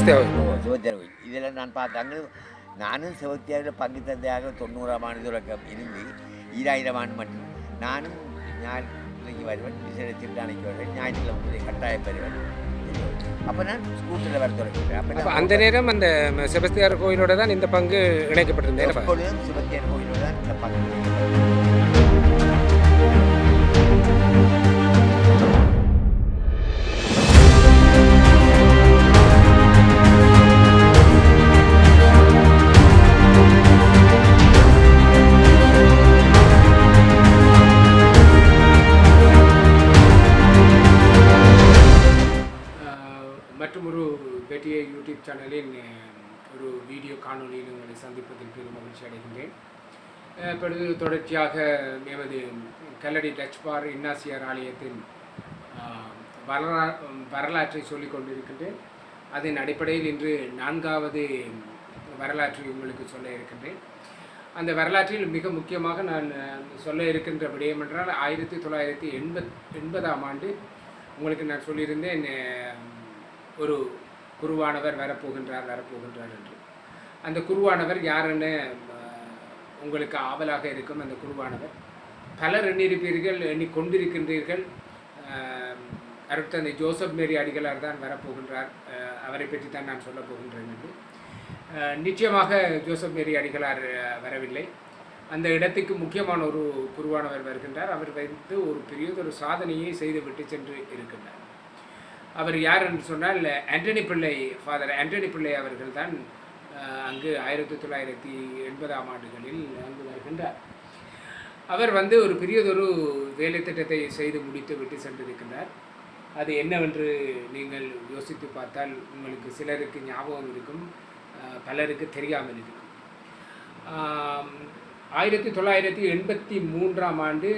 சிவத்தியார் கோயில் இதில் நான் பார்த்தாங்க நானும் சிவத்தியாரில் பங்கு தந்தையாக தொண்ணூறாம் ஆண்டு தொடக்கம் இருந்து ஈராயிரம் ஆண்டு மட்டும் நானும் ஞாயிற்றுக்கு வருவேன் விசேட திருட்டானைக்கு வருவேன் ஞாயிற்றுக்கிழமை கட்டாயம் வருவேன் அப்போ நான் ஸ்கூட்டரில் வர தொடங்கிட்டேன் அப்போ அப்போ அந்த நேரம் அந்த செபஸ்தியார் கோயிலோட தான் இந்த பங்கு இணைக்கப்பட்டிருந்தேன் எப்பொழுதும் சிவத்தியார் கோயிலோடு தான் இந்த பங்கு காணொலியில் உங்களை சந்திப்பதில் பெரும் மகிழ்ச்சி அடைகின்றேன். பிறகு தொடர்ச்சியாக எமது கல்லடி டச் பார் இன்னாசியார் ஆலயத்தின் வரலா வரலாற்றை சொல்லிக் கொண்டிருக்கின்றேன். அதன் அடிப்படையில் இன்று நான்காவது வரலாற்றை உங்களுக்கு சொல்ல இருக்கின்றேன். அந்த வரலாற்றில் மிக முக்கியமாக நான் சொல்ல இருக்கின்ற விடயம் என்றால் ஆயிரத்தி தொள்ளாயிரத்தி எண்பத் எண்பதாம் ஆண்டு உங்களுக்கு நான் சொல்லியிருந்தேன் ஒரு குருவானவர் வரப்போகின்றார் வரப்போகின்றார் என்று. அந்த குருவானவர் யாருன்னு உங்களுக்கு ஆவலாக இருக்கும் அந்த குருவானவர். பலர் எண்ணிருப்பீர்கள் எண்ணிக்கொண்டிருக்கின்றீர்கள். கொண்டிருக்கின்றீர்கள் அருட்தந்தை ஜோசப் மேரி அடிகளார் தான் வரப்போகின்றார். அவரை பற்றி தான் நான் சொல்ல போகின்றேன் என்று. நிச்சயமாக ஜோசப் மேரி அடிகளார் வரவில்லை. அந்த இடத்துக்கு முக்கியமான ஒரு குருவானவர் வருகின்றார். அவர் வந்து ஒரு பெரியதொரு சாதனையை செய்துவிட்டு சென்று இருக்கின்றார். அவர் யார் என்று சொன்னால் ஆண்டனி பிள்ளை ஃபாதர் ஆண்டனி பிள்ளை அவர்கள் தான் அங்கு ஆயிரத்தி தொள்ளாயிரத்தி எண்பதாம் ஆண்டுகளில் அங்கு வருகின்றார். அவர் வந்து ஒரு பெரியதொரு வேலை திட்டத்தை செய்து முடித்து விட்டு சென்றிருக்கின்றார். அது என்னவென்று நீங்கள் யோசித்து பார்த்தால் உங்களுக்கு சிலருக்கு ஞாபகம் இருக்கும் பலருக்கு தெரியாமல் இருக்கும். ஆயிரத்தி தொள்ளாயிரத்தி எண்பத்தி மூன்றாம் ஆண்டு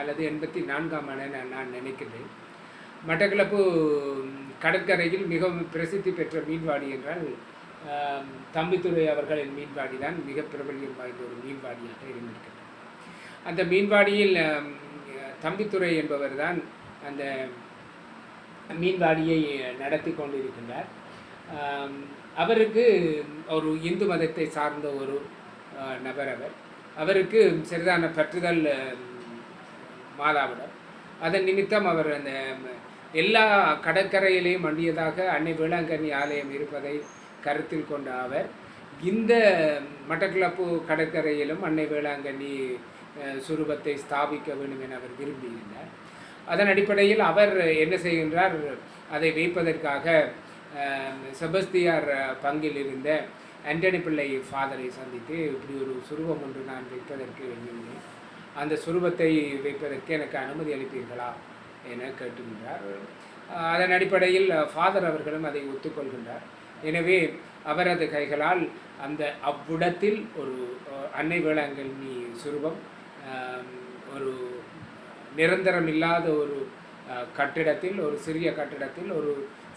அல்லது எண்பத்தி நான்காம் ஆண்டு நான் நான் நினைக்கிறேன் மட்டக்களப்பு கடற்கரையில் மிகவும் பிரசித்தி பெற்ற மீன்வாடி என்றால் தம்பித்துறை அவர்களின் மீன்பாடி தான் மிக பிரபல்யம் வாய்ந்த ஒரு மீன்பாடியாக இருந்திருக்கிறது அந்த மீன்பாடியில் தம்பித்துறை என்பவர் தான் அந்த மீன்பாடியை நடத்தி கொண்டிருக்கின்றார். அவருக்கு ஒரு இந்து மதத்தை சார்ந்த ஒரு நபர் அவர். அவருக்கு சிறிதான பற்றுதல் மாதாவிடம். அதன் நிமித்தம் அவர் அந்த எல்லா கடற்கரையிலேயும் அண்டியதாக அன்னை வேளாங்கண்ணி ஆலயம் இருப்பதை கருத்தில் கொண்ட அவர் இந்த மட்டக்களப்பு கடற்கரையிலும் அன்னை வேளாங்கண்ணி சுரூபத்தை ஸ்தாபிக்க வேண்டும் என அவர் விரும்பியிருந்தார். அதன் அடிப்படையில் அவர் என்ன செய்கின்றார்? அதை வைப்பதற்காக செபஸ்தியார் பங்கில் இருந்த ஆண்டனி பிள்ளை ஃபாதரை சந்தித்து இப்படி ஒரு சுரூபம் ஒன்று நான் வைப்பதற்கு வேண்டியிருந்தேன் அந்த சுரூபத்தை வைப்பதற்கு எனக்கு அனுமதி அளிப்பீர்களா? என கேட்டுகின்றார். அதன் அடிப்படையில் ஃபாதர் அவர்களும் அதை ஒத்துக்கொள்கின்றார். எனவே அவரது கைகளால் அந்த அவ்விடத்தில் ஒரு அன்னை வேளாங்கண்ணி சுரூபம் ஒரு நிரந்தரம் இல்லாத ஒரு கட்டிடத்தில் ஒரு சிறிய கட்டிடத்தில் ஒரு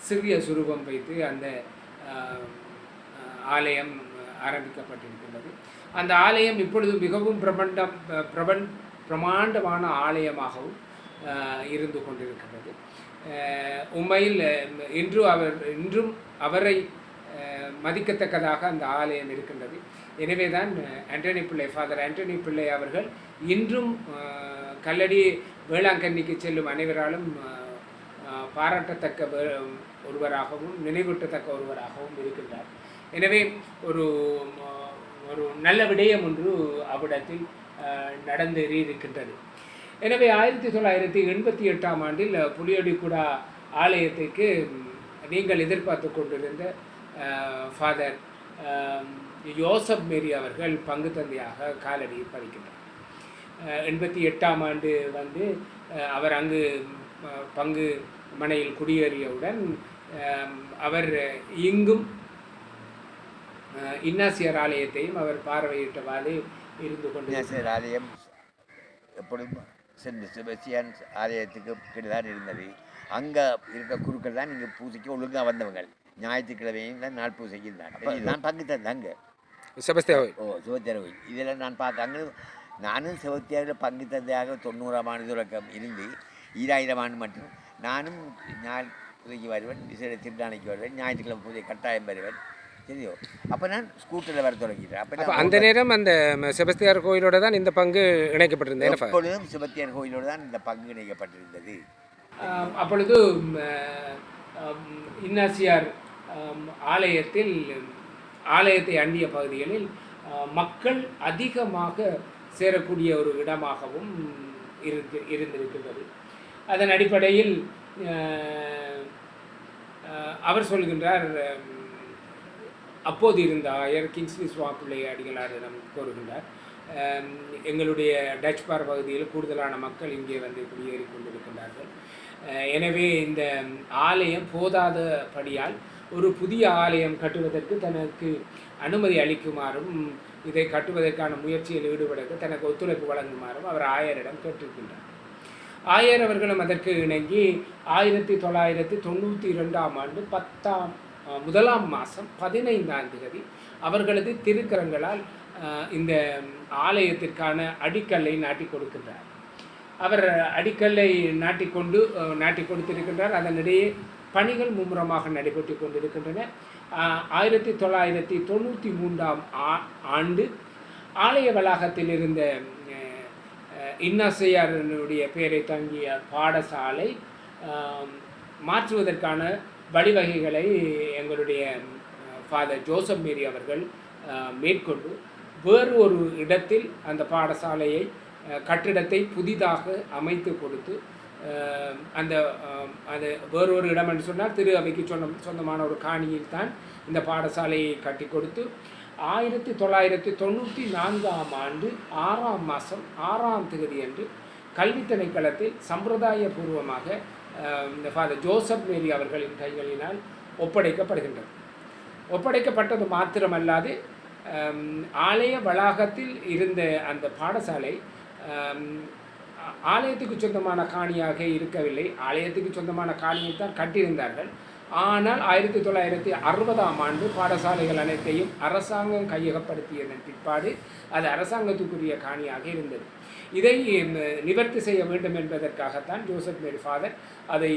சிறிய சுரூபம் வைத்து அந்த ஆலயம் ஆரம்பிக்கப்பட்டிருக்கின்றது. அந்த ஆலயம் இப்பொழுது மிகவும் பிரபண்டம் பிரபண் பிரபன் பிரமாண்டமான ஆலயமாகவும் இருந்து கொண்டிருக்கின்றது. உண்மையில் இன்று அவர் இன்றும் அவரை மதிக்கத்தக்கதாக அந்த ஆலயம் இருக்கின்றது. எனவே தான் ஆண்டனி பிள்ளை ஃபாதர் ஆண்டனி பிள்ளை அவர்கள் இன்றும் கல்லடி வேளாங்கண்ணிக்கு செல்லும் அனைவராலும் பாராட்டத்தக்க ஒருவராகவும் நினைவூட்டத்தக்க ஒருவராகவும் இருக்கின்றார். எனவே ஒரு ஒரு நல்ல விடயம் ஒன்று அவ்விடத்தில் நடந்தேறி இருக்கின்றது எனவே ஆயிரத்தி தொள்ளாயிரத்தி எண்பத்தி எட்டாம் ஆண்டில் புலியடிக்குடா ஆலயத்துக்கு நீங்கள் எதிர்பார்த்து கொண்டிருந்த ஃபாதர் யோசப் மேரி அவர்கள் பங்கு தந்தையாக காலடி பதிக்கின்றார் எண்பத்தி எட்டாம் ஆண்டு வந்து அவர் அங்கு பங்கு மனையில் குடியேறியவுடன் அவர் இங்கும் இன்னாசியர் ஆலயத்தையும் அவர் பார்வையிட்டவாறு இருந்து கொண்டு ஆலயம் எப்பொழுதும் சென்று செபஸ்டியான் ஆலயத்துக்கு கிட்ட தான் இருந்தது. அங்கே இருக்க குருக்கள் தான் இங்கே பூஜைக்கு ஒழுங்காக வந்தவங்க ஞாயிற்றுக்கிழமையும் தான் நாள் பூஜைக்கு இருந்தாங்க நான் பங்கு தந்தாங்க செபஸ்தியா ஓ சிவத்தியார் கோயில் இதில் நான் பார்த்தாங்க நானும் சிவத்தியாரில் பங்கு தந்தையாக தொண்ணூறாம் ஆண்டு தொடக்கம் இருந்து ஈராயிரம் ஆண்டு மட்டும் நானும் ஞாயிற்றுக்கிழமை இதுக்கு வருவேன் விசேட திருநாளைக்கு வருவேன் ஞாயிற்றுக்கிழமை பூஜை கட்டாயம் வருவேன் சரியோ அப்போ நான் ஸ்கூட்டரில் வர தொடங்கிட்டேன். அப்போ அந்த நேரம் அந்த செபஸ்தியார் கோயிலோட தான் இந்த பங்கு இணைக்கப்பட்டிருந்தது? எப்பொழுதும் சிவத்தியார் கோயிலோடு தான் இந்த பங்கு இணைக்கப்பட்டிருந்தது. அப்பொழுது இன்னாசியார் ஆலயத்தில் ஆலயத்தை அண்டிய பகுதிகளில் மக்கள் அதிகமாக சேரக்கூடிய ஒரு இடமாகவும் இருந்து இருந்திருக்கின்றது. அதன் அடிப்படையில் அவர் சொல்கின்றார் அப்போது இருந்த ஆயர் கிங்ஸ்லி சுவாப்பிள்ளை அடிகளாரிடம் கூறுகின்றார் எங்களுடைய டச் பார் பகுதியில் கூடுதலான மக்கள் இங்கே வந்து குடியேறி கொண்டிருக்கின்றார்கள். எனவே இந்த ஆலயம் போதாதபடியால் ஒரு புதிய ஆலயம் கட்டுவதற்கு தனக்கு அனுமதி அளிக்குமாறும் இதை கட்டுவதற்கான முயற்சியில் ஈடுபடுத்த தனக்கு ஒத்துழைப்பு வழங்குமாறும் அவர் ஆயரிடம் கேட்டிருக்கின்றார். ஆயர் அவர்களும் அதற்கு இணங்கி ஆயிரத்தி தொள்ளாயிரத்தி தொண்ணூற்றி இரண்டாம் ஆண்டு பத்தாம் முதலாம் மாதம் பதினைந்தாம் தேதி அவர்களது திருக்கரங்களால் இந்த ஆலயத்திற்கான அடிக்கல்லை நாட்டி கொடுக்கின்றார். அவர் அடிக்கல்லை நாட்டிக்கொண்டு அஹ், நாட்டி கொடுத்திருக்கின்றார். அதனிடையே பணிகள் மும்முரமாக நடைபெற்று கொண்டிருக்கின்றன. ஆயிரத்தி தொள்ளாயிரத்தி தொண்ணூற்றி மூன்றாம் ஆ- ஆண்டு ஆலய வளாகத்தில் இருந்த இன்னசையாரனுடைய பெயரை தங்கிய பாடசாலை மாற்றுவதற்கான வழிவகைகளை எங்களுடைய ஃபாதர் ஜோசப் மேரி அவர்கள் மேற்கொண்டு வேறு ஒரு இடத்தில் அந்த பாடசாலையை கட்டிடத்தை புதிதாக அமைத்து கொடுத்து அந்த அது வேறு ஒரு இடம் என்று சொன்னால் திரு அவைக்கு சொந்த சொந்தமான ஒரு காணியில் தான் இந்த பாடசாலையை கட்டி கொடுத்து ஆயிரத்தி தொள்ளாயிரத்தி தொண்ணூற்றி நான்காம் ஆண்டு ஆறாம் மாதம் ஆறாம் தேதி அன்று கல்வி திணைக்களத்தில் சம்பிரதாயபூர்வமாக இந்த ஃபாதர் ஜோசப் மேரி அவர்களின் கைகளினால் ஒப்படைக்கப்படுகின்றது. ஒப்படைக்கப்பட்டது மாத்திரமல்லாது ஆலய வளாகத்தில் இருந்த அந்த பாடசாலை ஆலயத்துக்கு சொந்தமான காணியாக இருக்கவில்லை. ஆலயத்துக்கு சொந்தமான காணியை தான் கட்டியிருந்தார்கள். ஆனால் ஆயிரத்தி தொள்ளாயிரத்தி அறுபதாம் ஆண்டு பாடசாலைகள் அனைத்தையும் அரசாங்கம் கையகப்படுத்தியதன் பிற்பாடு அது அரசாங்கத்துக்குரிய காணியாக இருந்தது. இதை நிவர்த்தி செய்ய வேண்டும் என்பதற்காகத்தான் ஜோசப் மேரி ஃபாதர் அதை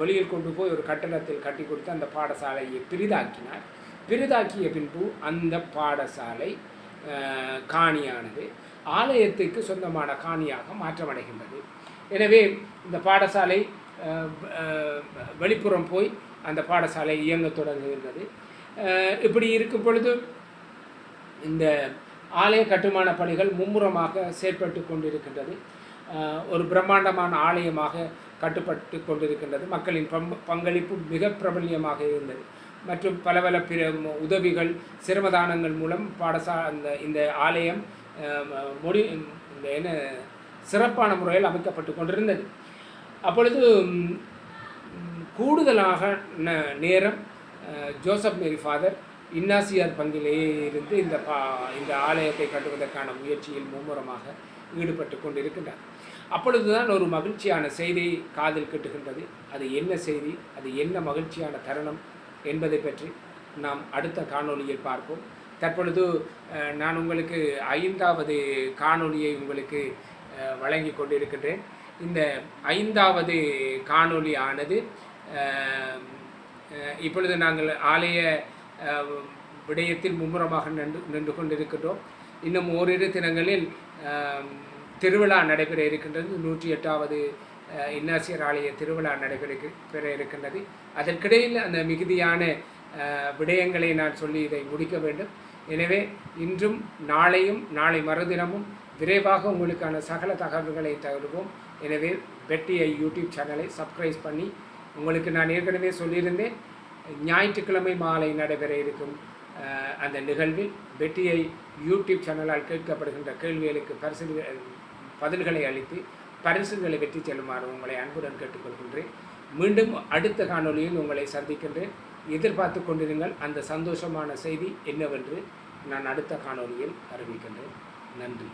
வெளியில் கொண்டு போய் ஒரு கட்டடத்தில் கட்டி கொடுத்து அந்த பாடசாலையை பெரிதாக்கினார். பெரிதாக்கிய பின்பு அந்த பாடசாலை காணியானது ஆலயத்துக்கு சொந்தமான காணியாக மாற்றமடைகின்றது. எனவே இந்த பாடசாலை வெளிப்புறம் போய் அந்த பாடசாலை இயங்க தொடங்குகின்றது. இப்படி இருக்கும் பொழுது இந்த ஆலய கட்டுமான பணிகள் மும்முரமாக செயற்பட்டு கொண்டிருக்கின்றது. ஒரு பிரம்மாண்டமான ஆலயமாக கட்டுப்பட்டு கொண்டிருக்கின்றது. மக்களின் பம் பங்களிப்பு மிக பிரபல்யமாக இருந்தது. மற்றும் பல பல பிற உதவிகள் சிரமதானங்கள் மூலம் பாடசா அந்த இந்த ஆலயம் மொழி முடி இந்த என்ன சிறப்பான முறையில் அமைக்கப்பட்டு கொண்டிருந்தது. அப்பொழுது கூடுதலாக ந- நேரம் ஜோசப் மேரி ஃபாதர் இன்னாசியார் பங்கிலேயே இருந்து இந்த பா இந்த ஆலயத்தை கட்டுவதற்கான முயற்சியில் மும்முரமாக ஈடுபட்டு கொண்டிருக்கின்றார். அப்பொழுதுதான் ஒரு மகிழ்ச்சியான செய்தி காதில் கிட்டுகின்றது. அது என்ன செய்தி? அது என்ன மகிழ்ச்சியான தருணம் என்பதை பற்றி நாம் அடுத்த காணொளியில் பார்ப்போம். தற்பொழுது நான் உங்களுக்கு ஐந்தாவது காணொளியை உங்களுக்கு வழங்கி கொண்டிருக்கின்றேன். இந்த ஐந்தாவது காணொளி ஆனது இப்பொழுது நாங்கள் ஆலய விடயத்தில் மும்முரமாக நின்று நின்று கொண்டிருக்கின்றோம். இன்னும் ஓரிரு தினங்களில் திருவிழா நடைபெற இருக்கின்றது. நூற்றி எட்டாவது இன்னாசியர் ஆலய திருவிழா நடைபெற பெற இருக்கின்றது. அதற்கிடையில் அந்த மிகுதியான விடயங்களை நான் சொல்லி இதை முடிக்க வேண்டும். எனவே இன்றும் நாளையும் நாளை மறுதினமும் விரைவாக உங்களுக்கான சகல தகவல்களை தருவோம். எனவே வெட்டியை யூடியூப் சேனலை சப்ஸ்கிரைப் பண்ணி உங்களுக்கு நான் ஏற்கனவே சொல்லியிருந்தேன் ஞாயிற்றுக்கிழமை மாலை நடைபெற இருக்கும் அந்த நிகழ்வில் வெட்டியை யூடியூப் சேனலால் கேட்கப்படுகின்ற கேள்விகளுக்கு பரிசு பதில்களை அளித்து பரிசுகளை வெற்றி செல்லுமாறு உங்களை அன்புடன் கேட்டுக்கொள்கின்றேன். மீண்டும் அடுத்த காணொளியில் உங்களை சந்திக்கின்றேன். எதிர்பார்த்து கொண்டிருங்கள். அந்த சந்தோஷமான செய்தி என்னவென்று நான் அடுத்த காணொளியில் அறிவிக்கின்றேன். நன்றி.